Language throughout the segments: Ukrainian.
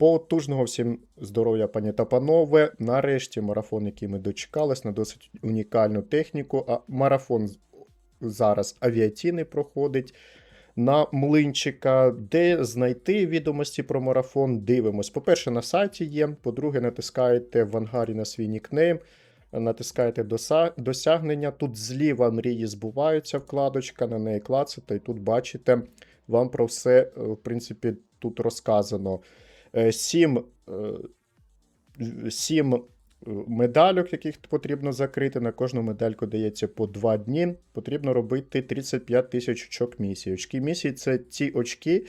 Потужного всім здоров'я, пані та панове. Нарешті марафон, який ми дочекались на досить унікальну техніку. А марафон зараз авіаційний проходить на млинчика, де знайти відомості про марафон. Дивимось. По-перше, на сайті є. По-друге, натискаєте в ангарі на свій нікнейм. Натискаєте досягнення. Тут зліва мрії збуваються вкладочка, на неї клацайте, і тут бачите, вам про все, е, в принципі, тут розказано. Е, Сім, е, сім е, медальок, яких потрібно закрити. На кожну медальку дається по 2 дні. Потрібно робити 35 тисяч очок місії. Очки місії це ті очки,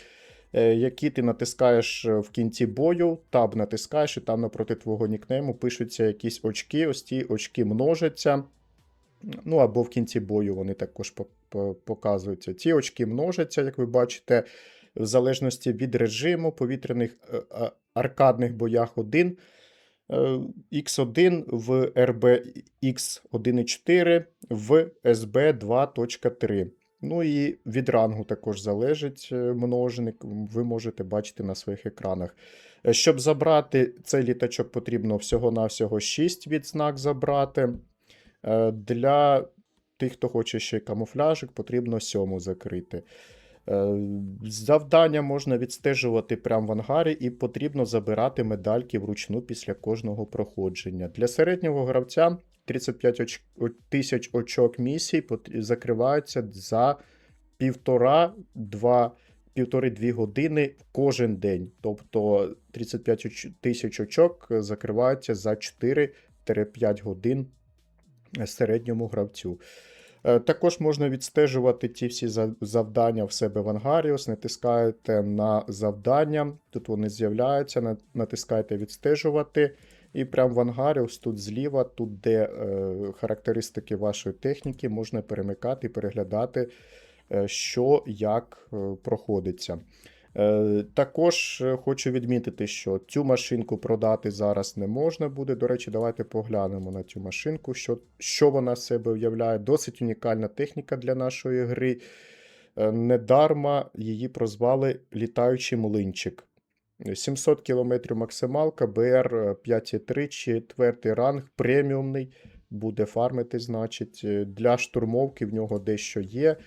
е, які ти натискаєш е, в кінці бою, таб натискаєш, і там напроти твого нікнейму пишуться якісь очки. Ось ті очки множаться. Ну або в кінці бою вони також по- по- показуються. Ці очки множаться, як ви бачите, в залежності від режиму повітряних е, аркадних боях 1. X1 в RBX 1.4 в SB 2.3. Ну і від рангу також залежить е, множник, ви можете бачити на своїх екранах. Е, Щоб забрати цей літачок, потрібно всього-навсього 6 відзнак забрати. Е, Для тих, хто хоче ще камуфляжик, потрібно 7 закрити. Е, Завдання можна відстежувати прямо в ангарі, і потрібно забирати медальки вручну після кожного проходження. Для середнього гравця 35 оч... тисяч очок місій закриваються за півтора-два. Півтори-дві години кожен день. Тобто 35 тисяч очок закриваються за 4-5 годин середньому гравцю. Е, Також можна відстежувати ті всі завдання в себе в Ангаріус, натискаєте на завдання, тут вони з'являються, натискаєте відстежувати. І прямо в Ангаріус, тут зліва, тут де е, характеристики вашої техніки, можна перемикати і переглядати, е, що як е, проходиться. Е, Також е, хочу відмітити, що цю машинку продати зараз не можна буде. До речі, давайте поглянемо на цю машинку, що, що вона себе уявляє. Досить унікальна техніка для нашої гри. Е, Недарма її прозвали літаючий млинчик. 700 км максималка, БР 5,3, четвертий ранг, преміумний. Буде фармити, значить. Для штурмовки в нього дещо є.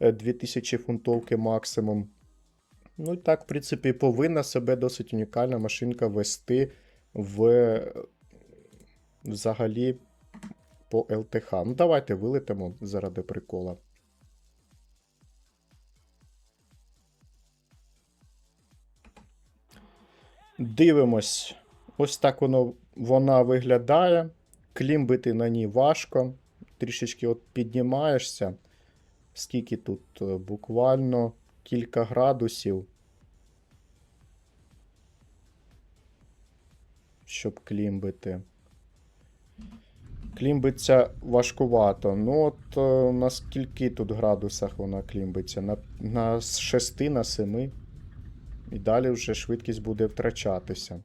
е, 2000 фунтовки максимум. Ну і так, в принципі, повинна себе досить унікальна машинка вести в взагалі по ЛТХ. Ну, давайте вилетимо заради прикола. Дивимось. Ось так воно, вона виглядає. Клімбити на ній важко. Трішечки от піднімаєшся. Скільки тут? Е, Буквально кілька градусів. Щоб клімбити. Клімбиться важкувато. Ну, от е, на скільки тут градусах вона клімбиться? На, на 6, на 7. І далі вже швидкість буде втрачатися.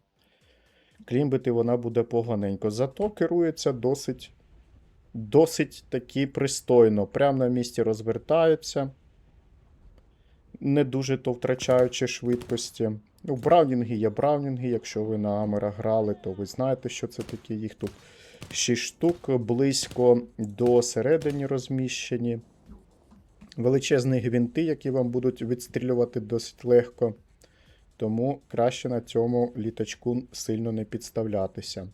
Клімбити вона буде поганенько. Зато керується досить, досить таки пристойно. Прямо на місці розвертаються, не дуже то втрачаючи швидкості. Ну, браунінги є браунінги. Якщо ви на Амера грали, то ви знаєте, що це таке. Їх тут 6 штук близько до середини розміщені. Величезні гвинти, які вам будуть відстрілювати досить легко. Тому краще на цьому літачку сильно не підставлятися.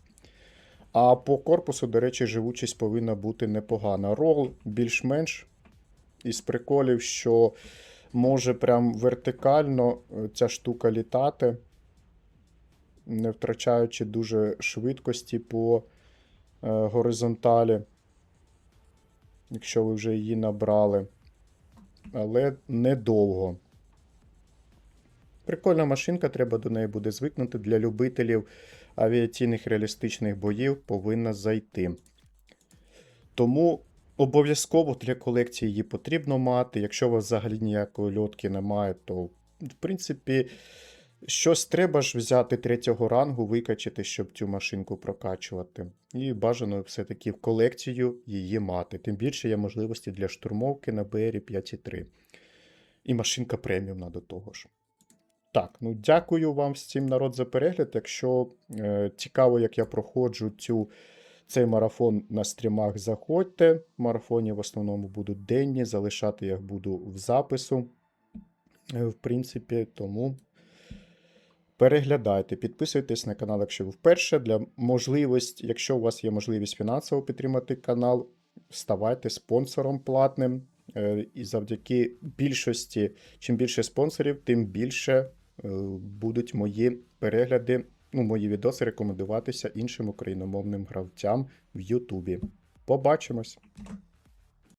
А по корпусу, до речі, живучість повинна бути непогана. Рол більш-менш із приколів, що може прям вертикально е, ця штука літати, не втрачаючи дуже швидкості по е, горизонталі, якщо ви вже її набрали. Але недовго. Прикольна машинка, треба до неї буде звикнути. Для любителів авіаційних реалістичних боїв повинна зайти. Тому обов'язково для колекції її потрібно мати. Якщо у вас взагалі ніякої льотки немає, то, в принципі, щось треба ж взяти третього рангу, викачати, щоб цю машинку прокачувати. І бажано все-таки в колекцію її мати. Тим більше є можливості для штурмовки на BR 5.3. І машинка преміумна до того ж. Так, ну дякую вам всім народ за перегляд. Якщо е, цікаво, як я проходжу цю, цей марафон на стрімах, заходьте. Марафоні в основному будуть денні, залишати їх буду в запису. Е, в принципі, тому переглядайте, підписуйтесь на канал, якщо ви вперше. Для можливості, якщо у вас є можливість фінансово підтримати канал, ставайте спонсором платним. Е, І завдяки більшості, чим більше спонсорів, тим більше е, будуть мої перегляди, ну, мої відоси рекомендуватися іншим україномовним гравцям в Ютубі. Побачимось!